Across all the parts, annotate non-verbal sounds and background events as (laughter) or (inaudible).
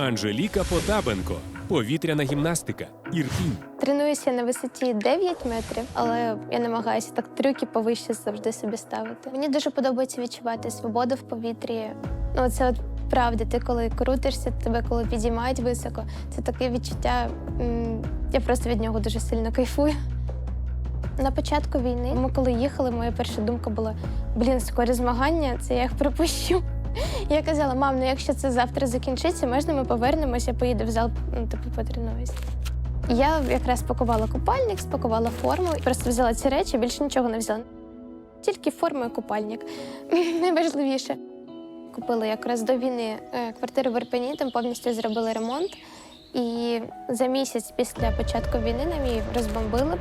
Анжеліка Потабенко, повітряна гімнастика, Ірпінь. Тренуюся на висоті 9 метрів, але я намагаюся так трюки повище завжди собі ставити. Мені дуже подобається відчувати свободу в повітрі. Ну, це от правда, ти коли крутишся, тебе коли підіймають високо. Це таке відчуття. Я просто від нього дуже сильно кайфую. На початку війни, ми коли їхали, моя перша думка була: блін, скоро змагання, це я їх пропущу. Я казала, мам, ну якщо це завтра закінчиться, можна ми повернемося, поїду в зал, ну, типу, потренуюсь. Я якраз пакувала купальник, спакувала форму, просто взяла ці речі, більше нічого не взяла. Тільки форму і купальник. (laughs) Найважливіше. Купила якраз до війни е, квартиру в Ірпені, там повністю зробили ремонт. І за місяць після початку війни нам її розбомбили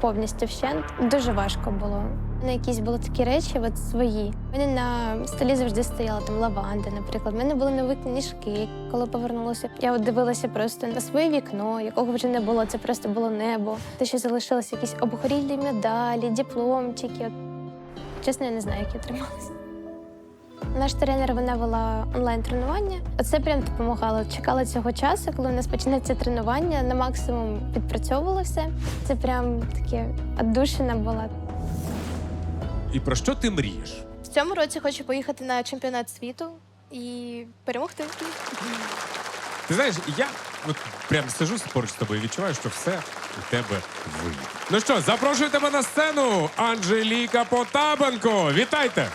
повністю вщент. Дуже важко було. На якісь були такі речі, от свої. У мене на столі завжди стояла там лаванда, наприклад. У мене були нові книжки. Коли повернулася, я от дивилася просто на своє вікно, якого вже не було. Це просто було небо. Те, що залишилися якісь обгорілі медалі, дипломчики. Чесно, я не знаю, як я трималася. Наш тренер вона вела онлайн-тренування. Оце прям допомагало. Чекала цього часу, коли у нас почнеться тренування. На максимум підпрацьовувала все. Це прям таке отдушина була. І про що ти мрієш? В цьому році хочу поїхати на чемпіонат світу і перемогти. Ти знаєш, я от прям сижу поруч з тобою і відчуваю, що все у тебе вийде. Ну що, запрошую тебе на сцену, Анжеліка Потабенко. Вітайте!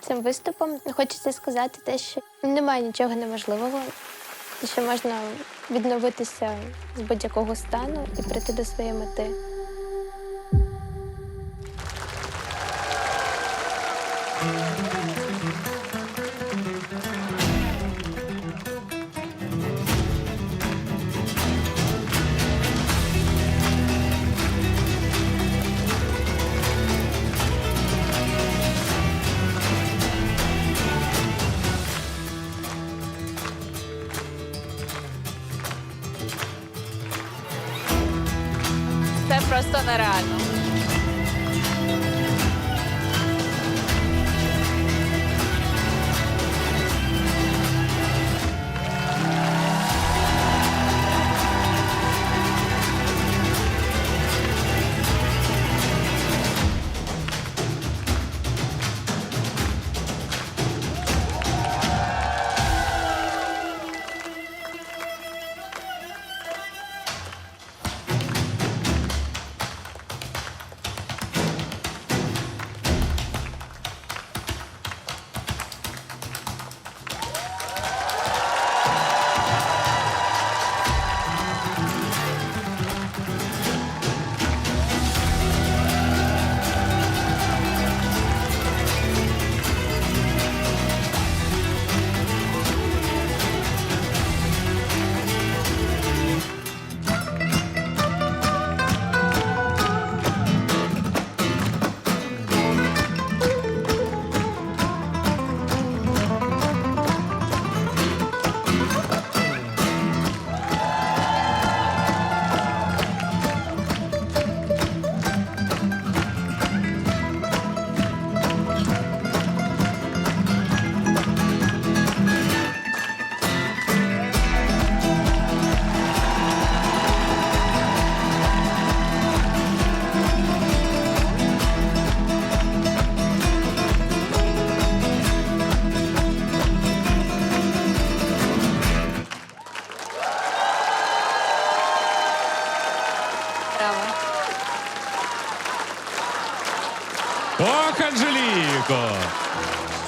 Цим виступом хочеться сказати те, що немає нічого неможливого, і що можна відновитися з будь-якого стану і прийти до своєї мети. Це просто нереально.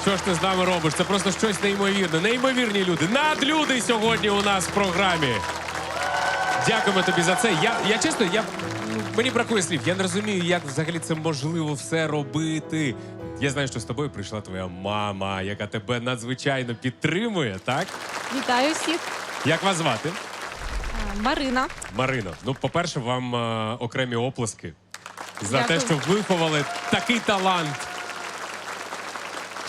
Що ж ти з нами робиш? Це просто щось неймовірне. Неймовірні люди. Надлюди сьогодні у нас в програмі. Дякуємо тобі за це. Я, я чесно, я, мені бракує слів. Я не розумію, як взагалі це можливо все робити. Я знаю, що з тобою прийшла твоя мама, яка тебе надзвичайно підтримує, так? Вітаю всіх. Як вас звати? А, Марина. Марино. Ну, по-перше, вам е, окремі оплески за Дякую. те, що виховали такий талант.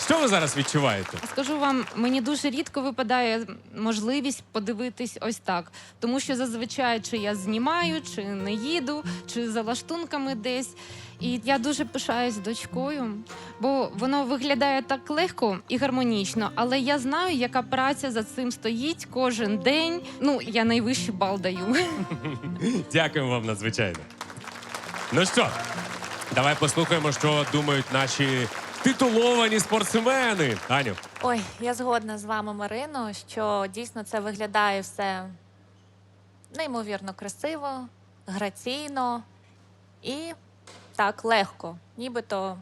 Що ви зараз відчуваєте? Скажу вам, мені дуже рідко випадає можливість подивитись ось так. Тому що зазвичай чи я знімаю, чи не їду, чи за лаштунками десь. І я дуже пишаюсь дочкою, бо воно виглядає так легко і гармонічно. Але я знаю, яка праця за цим стоїть кожен день. Ну, я найвищий бал даю. (laughs) Дякуємо вам надзвичайно. Ну що, давай послухаємо, що думають наші титуловані спортсмени. Аню, Ой, я згодна з вами, Марино, що дійсно це виглядає все неймовірно красиво, граційно і так легко. Нібито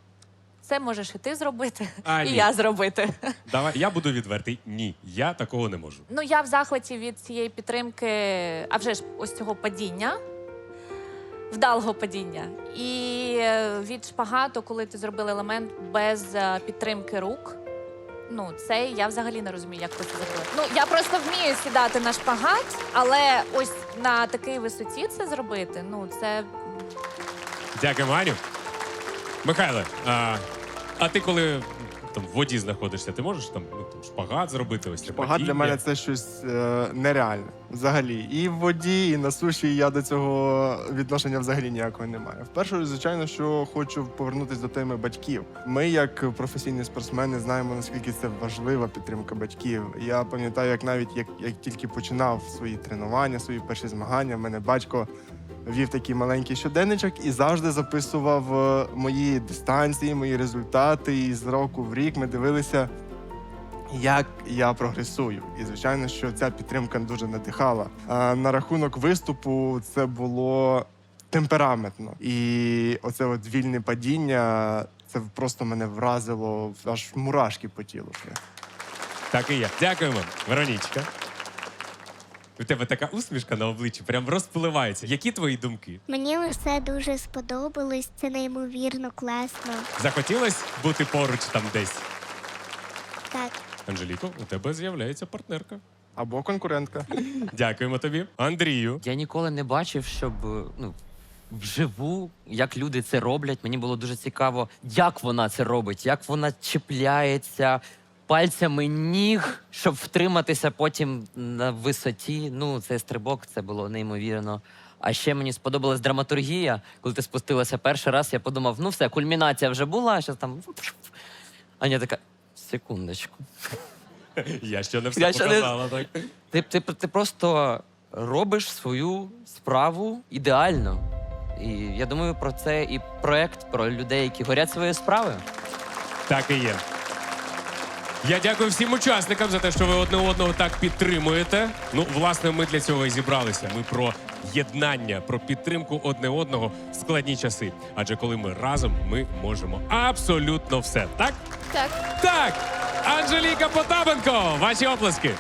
це можеш і ти зробити, А, і ні. я зробити. давай я буду відвертий. Ні, я такого не можу. Ну, я в захваті від цієї підтримки, а вже ж ось цього падіння, вдалого падіння. І е, від шпагату, коли ти зробив елемент без е, підтримки рук. Ну, це я взагалі не розумію, як це зробили. Ну, я просто вмію сідати на шпагат, але ось на такій висоті це зробити, ну, це Дякуємо, Аню. Михайле, а, а ти коли там в воді знаходишся, ти можеш там, ну, там шпагат зробити? Ось Шпагат для мене це щось е, нереальне. Взагалі. І в воді, і на суші я до цього відношення взагалі ніякого не маю. Вперше, звичайно, що хочу повернутися до теми батьків. Ми, як професійні спортсмени, знаємо наскільки це важлива підтримка батьків. Я пам'ятаю, як навіть як, як тільки починав свої тренування, свої перші змагання, в мене батько. Вів такий маленький щоденничок і завжди записував е, мої дистанції, мої результати. І з року в рік ми дивилися, як я прогресую. І звичайно, що ця підтримка дуже надихала. На рахунок виступу це було темпераментно. І оце от вільне падіння це просто мене вразило аж мурашки по тілу. Так і є. Дякуємо, Веронічка. У тебе така усмішка на обличчі, прям розпливається. Які твої думки? Мені все дуже сподобалось, це неймовірно класно. Захотілось бути поруч там десь? Так, Анжеліко, у тебе з'являється партнерка. Або конкурентка. (laughs) Дякуємо тобі. Андрію. Я ніколи не бачив, щоб ну, вживу, як люди це роблять. Мені було дуже цікаво, як вона це робить, як вона чіпляється пальцями ніг, щоб втриматися потім на висоті. Ну, цей стрибок це було неймовірно. А ще мені сподобалась драматургія. Коли ти спустилася перший раз, я подумав, ну все, кульмінація вже була, що там. Аня така, секундочку. Я ще не все Я ще не- показала, так? Ти, ти, ти просто робиш свою справу ідеально. І я думаю, про це і проект про людей, які горять своєю справою. Так і є. Я дякую всім учасникам за те, що ви одне одного так підтримуєте. Ну, власне, ми для цього і зібралися. Ми про єднання, про підтримку одне одного в складні часи. Адже коли ми разом, ми можемо абсолютно все. Так? Так. Так! Анжеліка Потапенко! Ваші оплески!